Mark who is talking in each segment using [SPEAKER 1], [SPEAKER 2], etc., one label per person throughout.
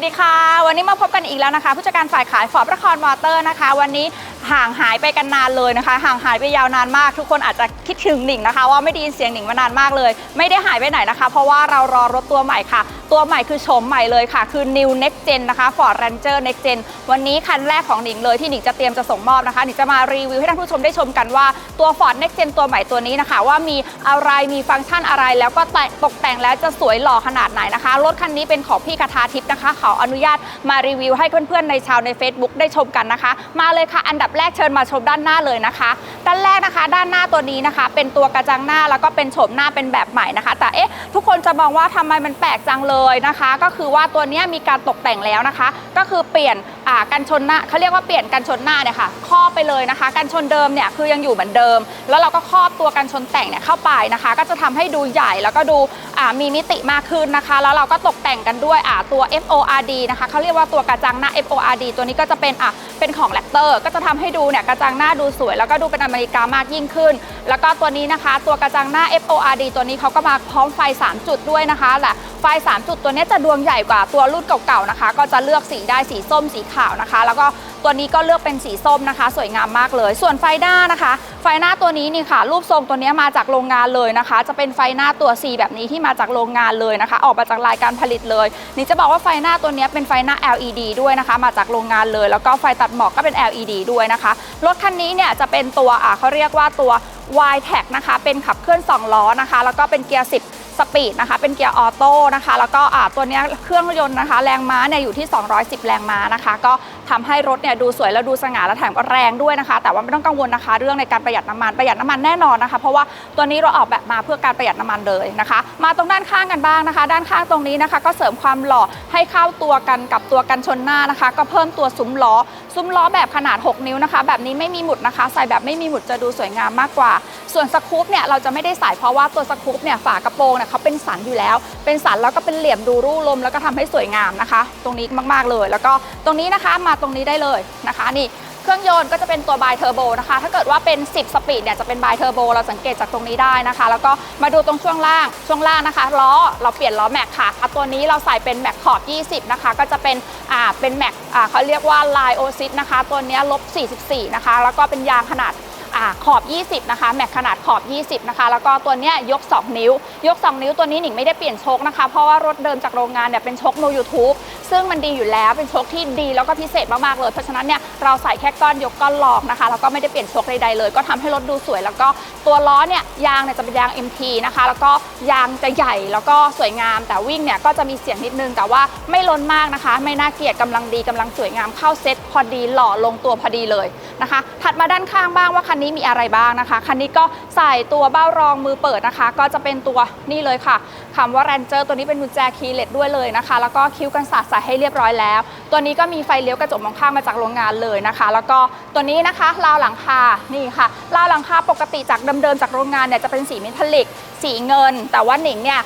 [SPEAKER 1] วัสดีค่ะ วันนี้มาพบกันอีกแล้วนะคะ ผู้จัดการฝ่ายขายฟอร์ดประคอนมอเตอร์นะคะ วันนี้ห่างหายไปกันนานเลยนะคะ ห่างหายไปยาวนานมาก ทุกคนอาจจะคิดถึงหนิงนะคะ ว่าไม่ได้ยินเสียงหนิงมานานมากเลย ไม่ได้หายไปไหนนะคะ เพราะว่าเรารอรถตัวใหม่ค่ะ ตัวใหม่คือโฉมใหม่เลยค่ะ คือ New Next Gen นะคะ Ford Ranger Next Gen วันนี้คันแรกของหนิงเลยที่หนิงจะเตรียมจะส่งมอบนะคะหนิงจะมารีวิวให้ท่านผู้ชมได้ชมกันว่าตัว Ford Next Gen ตัวใหม่ตัวนี้นะคะ ว่ามีอะไรมีฟังก์ชันอะไร แล้วก็แต่ตกแต่งแล้วจะสวยหล่อขนาดไหนนะคะรถคันนี้เป็นของพี่คาทาทิพย์นะคะขออนุญาตมารีวิวให้เพื่อนๆในชาวใน Facebook ได้ชมกันนะคะ มาเลยค่ะ อันดับแรกเชิญมาชมด้านหน้าเลยนะคะ ด้านแรกนะคะ ด้านหน้าตัวนี้นะคะ เป็นตัวกระจังหน้าแล้วก็เป็นโฉมหน้าเป็นแบบใหม่นะคะ แต่เอ๊ะทุกคนจะมองว่าทำไมมันแปลกจังเลยยนะคะ ก็คือว่าตัวนี้มีการตกแต่งแล้วนะคะ ก็คือเปลี่ยนอ่ากันชนหน้าเขาเรียกว่าเปลี่ยนกันชนหน้าเนี่ยค่ะครอบไปเลยนะคะ กันชนเดิมเนี่ยคือยังอยู่เหมือนเดิม แล้วเราก็ครอบตัวกันชนแต่งเนี่ยเข้าไปนะคะ ก็จะทำให้ดูใหญ่แล้วก็ดูมีมิติมากขึ้นนะคะ แล้วเราก็ตกแต่งกันด้วยตัว FORD นะคะเขาเรียกว่าตัวกระจังหน้า FORD ตัวนี้ก็จะเป็นเป็นของแรปเตอร์ ก็จะทำให้ดูเนี่ยกระจังหน้าดูสวย แล้วก็ดูเป็นอเมริกามากยิ่งขึ้น แล้วก็ตัวนี้นะคะ ตัวกระจังหน้า FORD ตัวนี้เขาก็มาพร้อมไฟ 3 จุดด้วยนะคะแต่ไฟ 3จุดตัวนี้จะดวงใหญ่กว่าตัวรุ่นเก่าๆนะคะ ก็จะเลือกสีได้สีส้มสีขาวนะคะ แล้วก็ตัวนี้ก็เลือกเป็นสีส้มนะคะ สวยงามมากเลย ส่วนไฟหน้านะคะ ไฟหน้าตัวนี้นี่ค่ะ รูปทรงตัวนี้มาจากโรงงานเลยนะคะ จะเป็นไฟหน้าตัว C แบบนี้ที่มาจากโรงงานเลยนะคะ ออกมาจากรายการผลิตเลย นี่จะบอกว่าไฟหน้าตัวนี้เป็นไฟหน้า LED ด้วยนะคะ มาจากโรงงานเลย แล้วก็ไฟตัดหมอกก็เป็น LED ด้วยนะคะรถคันนี้เนี่ยจะเป็นตัวเขาเรียกว่าตัว y t a c นะคะ เป็นขับเคลื่อน 2 ล้อนะคะ แล้วก็เป็นเกียร์ 10 สปีดนะคะ เป็นเกียร์ออโต้นะคะ แล้วก็ตัวนี้เครื่องยนต์นะคะ แรงม้าเนี่ยอยู่ที่ 210 แรงม้านะคะ ก็ทำให้รถเนี่ยดูสวยและดูสง่าและแถมก็แรงด้วยนะคะ แต่ว่าไม่ต้องกังวลนะคะ เรื่องในการประหยัดน้ำมันประหยัดน้ำมันแน่นอนนะคะ เพราะว่าตัวนี้เราออกแบบมาเพื่อการประหยัดน้ำมันเลยนะคะ มาตรงด้านข้างกันบ้างนะคะ ด้านข้างตรงนี้นะคะ ก็เสริมความหล่อให้เข้าตัวกันกับตัวกันชนหน้านะคะ ก็เพิ่มตัวซุ้มล้อ ซุ้มล้อแบบขนาด 6 นิ้วนะคะ แบบนี้ไม่มีหมุดนะคะ ใส่แบบไม่มีหมุดจะดูสวยงามมากกว่า ส่วนสกู๊ปเนี่ยเราจะไม่ได้ใส่เพราะว่าตัวสกู๊ปเนี่ยฝากระโปรงเนี่ยเขาเป็นสันอยู่แล้ว เป็นสันแล้วก็เป็นเหลี่ยมดูรูลม แล้วก็ทำให้สวยงามนะคะ ตรงนี้มากๆเลย แล้วก็ตรงนี้นะคะมาตรงนี้ได้เลยนะคะนี่ เครื่องยนต์ก็จะเป็นตัวบายเทอร์โบนะคะ ถ้าเกิดว่าเป็น 10 สปีดเนี่ยจะเป็นบายเทอร์โบเราสังเกตจากตรงนี้ได้นะคะ แล้วก็มาดูตรงช่วงล่าง ช่วงล่างนะคะล้อเราเปลี่ยนล้อแม็กค่ะอะตัวนี้เราใส่เป็นแม็กขอบ 20 นะคะ ก็จะเป็นอ่าเป็นแม็กอ่าเขาเรียกว่าลายโอซิสนะคะ ตัวนี้ลบ 44 นะคะ แล้วก็เป็นยางขนาดอ่าขอบ 20 นะคะ แม็กขนาดขอบ 20 นะคะ แล้วก็ตัวเนี้ยยก 2 นิ้ว ยก 2 นิ้วตัวนี้หนิงไม่ได้เปลี่ยนโชคนะคะ เพราะว่ารถเดิมจากโรงงานเนี่ยเป็นโชคโนยูทูบ ซึ่งมันดีอยู่แล้วเป็นโชคที่ดีแล้วก็พิเศษมากๆเลย เพราะฉะนั้นเนี่ยเราใส่แค่ก้อนยกก้อนลอกนะคะแล้วก็ไม่ได้เปลี่ยนโชคใดๆเลย ก็ทำให้รถดูสวย แล้วก็ตัวล้อเนี่ยยางเนี่ยจะเป็นยาง MT นะคะแล้วก็ยางจะใหญ่แล้วก็สวยงาม แต่วิ่งเนี่ยก็จะมีเสียงนิดนึงแต่ว่าไม่ล้นมากนะคะ ไม่น่าเกลียดกำลังดีกำลังสวยงามเข้าเซ็ตพอดีหล่อลงตัวพอดีเลยนะคะ ถัดมาด้านข้างบ้างว่าคันนี้มีอะไรบ้างนะคะคันนี้ก็ใส่ตัวเบ้ารองมือเปิดนะคะ ก็จะเป็นตัวนี่เลยค่ะคำว่า Ranger ตัวนี้เป็นกุญแจคีย์เลสด้วยเลยนะคะ แล้วก็คิ้วกันสาดสให้เรียบร้อยแล้ว ตัวนี้ก็มีไฟเลี้ยวกระจกมองข้างมาจากโรงงานเลยนะคะ แล้วก็ตัวนี้นะคะราวหลังคานี่ค่ะราวหลังคาปกติจากเดิมๆจากโรงงานเนี่ยจะเป็นสีเมทัลลิก สีเงิน แต่ว่าหนิงเนี่ย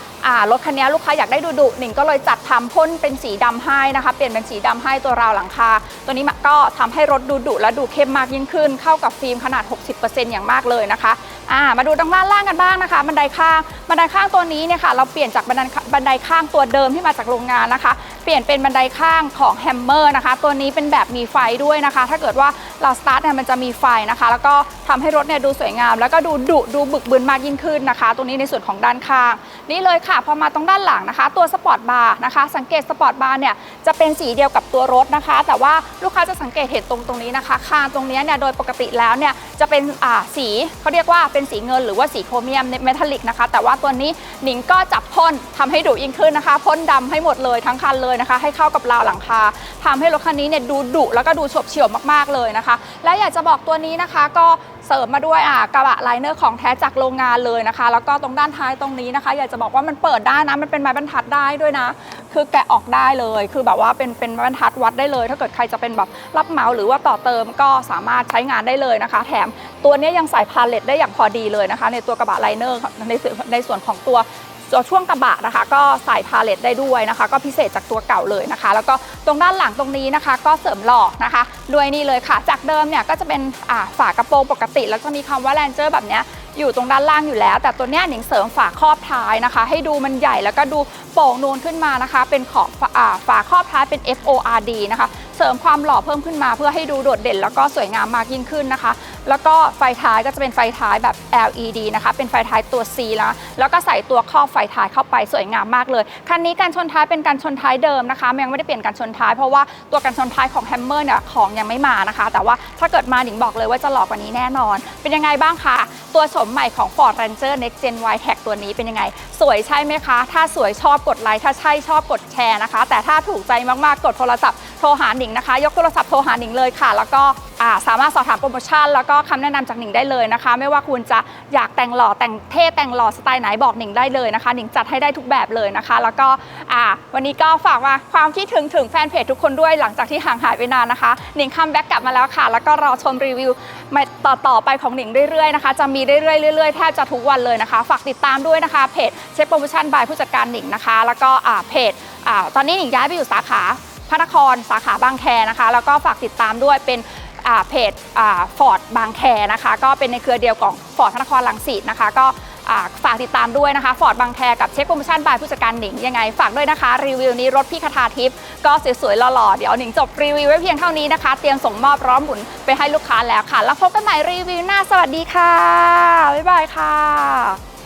[SPEAKER 1] รถคันนี้ลูกค้าอยากได้ดุดุหนิงก็เลยจัดทำพ่นเป็นสีดำให้นะคะ เปลี่ยนเป็นสีดำให้ตัวราวหลังคา ตัวนี้ก็ทำให้รถดูดุและดูเข้มมากยิ่งขึ้น เข้ากับฟิล์มขนาด 60%อย่างมากเลยนะคะามาดูด้านล่างกันบ้างนะคะ บันไดข้างบันไดข้างตัวนี้เนี่ยค่ะเราเปลี่ยนจากบันไดบันไดข้างตัวเดิมที่มาจากโรงงานนะคะ เปลี่ยนเป็นบันไดข้างของแฮมเมอร์นะคะ ตัวนี้เป็นแบบมีไฟด้วยนะคะ ถ้าเกิดว่าเราสตาร์ทเนี่ยมันจะมีไฟนะคะ แล้วก็ทำให้รถเนี่ยดูสวยงาม แล้วก็ดูดุดูบึกบึนมากยิ่งขึ้นนะคะตรงนี้ในส่วนของด้านข้างนี่เลยค่ะ พอมาตรงด้านหลังนะคะ ตัวสปอร์ตบาร์นะคะ สังเกตสปอร์ตบาร์เนี่ยจะเป็นสีเดียวกับตัวรถนะคะ แต่ว่าลูกค้าจะสังเกตเห็นตรงตรงนี้นะคะคานตรงนี้เนี่ยโดยปกติแล้วเนี่ยจะเป็นอ่าสีเขาเรียกว่าเป็นสีเงินหรือว่าสีโครเมียมเมทัลลิกนะคะ แต่ว่าตัวนี้หนิงก็จับพ่นทำให้ดุยิ่งขึ้นนะคะพ่นดำให้หมดเลยทั้งคันเลยนะคะ ให้เข้ากับราวหลังคาทำให้รถคันนี้เนี่ยดูดุแล้วก็ดูฉบเฉี่ยวมากๆเลยนะคะ และอยากจะบอกตัวนี้นะคะก็เสริมมาด้วยอะกระบะไลเนอร์ของแท้จากโรงงานเลยนะคะ แล้วก็ตรงด้านท้ายตรงนี้นะคะ อยากจะบอกว่ามันเปิดได้นะ มันเป็นไม้บรรทัดได้ด้วยนะ คือแกะออกได้เลย คือแบบว่าเป็นเป็นไม้บรรทัดวัดได้เลย ถ้าเกิดใครจะเป็นแบบรับเหมาหรือว่าต่อเติมก็สามารถใช้งานได้เลยนะคะ แถมตัวนี้ยังใส่พาเลตได้อย่างพอดีเลยนะคะ ในตัวกระบะไลเนอร์ในในส่วนของตัว ตัวช่วงกระบะนะคะ ก็ใส่พาเลตได้ด้วยนะคะ ก็พิเศษจากตัวเก่าเลยนะคะ แล้วก็ตรงด้านหลังตรงนี้นะคะ ก็เสริมหล่อนะคะ ด้วยนี่เลยค่ะ จากเดิมเนี่ยก็จะเป็นฝากระโปรงปกติ แล้วจะมีคำว่าแลนเจอร์แบบเนี้ยอยู่ตรงด้านล่างอยู่แล้ว แต่ตัวเนี้ยหนิงเสริมฝาครอบท้ายนะคะ ให้ดูมันใหญ่แล้วก็ดูโป่งนูนขึ้นมานะคะ เป็นขอบฝาอ่าฝาครอบท้ายเป็น FORD นะคะ เสริมความหล่อเพิ่มขึ้นมาเพื่อให้ดูโดดเด่น แล้วก็สวยงามมากยิ่งขึ้นนะคะ แล้วก็ไฟท้ายก็จะเป็นไฟท้ายแบบ LED นะคะ เป็นไฟท้ายตัว C แล้ว แล้วก็ใส่ตัวครอบไฟท้ายเข้าไปสวยงามมากเลย คันนี้การชนท้ายเป็นการชนท้ายเดิมนะคะยังไม่ได้เปลี่ยนการชนท้ายเพราะว่าตัวการชนท้ายของแฮมเมอร์เนี่ยของยังไม่มานะคะ แต่ว่าถ้าเกิดมาหนิงบอกเลยว่าจะหล่อกว่านี้แน่นอน เป็นยังไงบ้างคะ ตัวโฉมใหม่ของ Ford Ranger Next Gen Y Tech ตัวนี้เป็นยังไง สวยใช่ไหมคะ ถ้าสวยชอบกดไลค์ ถ้าใช่ชอบกดแชร์นะคะ แต่ถ้าถูกใจมากๆ กดโทรศัพท์โทรหาหนิงนะคะ ยกโทรศัพท์โทรหาหนิงเลยค่ะ แล้วก็สามารถสอบถามโปรโมชั่นแล้วก็็คำแนะนำจากหนิงได้เลยนะคะ ไม่ว่าคุณจะอยากแต่งหล่อแต่งเท่แต่งหล่อสไตล์ไหนบอกหนิงได้เลยนะคะหนิงจัดให้ได้ทุกแบบเลยนะคะ แล้วก็อ่าวันนี้ก็ฝากว่าความคิดถึงถึงแฟนเพจทุกคนด้วยหลังจากที่ห่างหายไปนานนะคะหนิงคัมแบ็กกลับมาแล้วค่ะ แล้วก็รอชมรีวิวต่อต่อไปของหนิงเรื่อยๆนะคะจะมีเรื่อยๆเรื่อยๆแทบจะทุกวันเลยนะคะ ฝากติดตามด้วยนะคะเพจเช็คโปรโมชั่นบายผู้จัดการหนิงนะคะ แล้วก็เพจตอนนี้หนิงย้ายไปอยู่สาขาพระนครสาขาบางแคนะคะ แล้วก็ฝากติดตามด้วยเป็นเพจฟอร์ด บางแคนะคะ ก็เป็นในเครือเดียวของฟอร์ดธนครลังสิตนะคะ ก็ฝากติดตามด้วยนะคะฟอร์ดบางแคกับเช็คโปรโมชั่นบายผู้จัดการหนิงยังไง ฝากด้วยนะคะ รีวิวนี้รถพี่คทาทิพย์ก็สวยๆหล่อๆ เดี๋ยวหนิงจบรีวิวไว้เพียงเท่านี้นะคะ เตรียมส่งมอบพร้อมหมุนไปให้ลูกค้าแล้วค่ะ แล้วพบกันใหม่รีวิวหน้าสวัสดีค่ะ บ๊ายบายค่ะ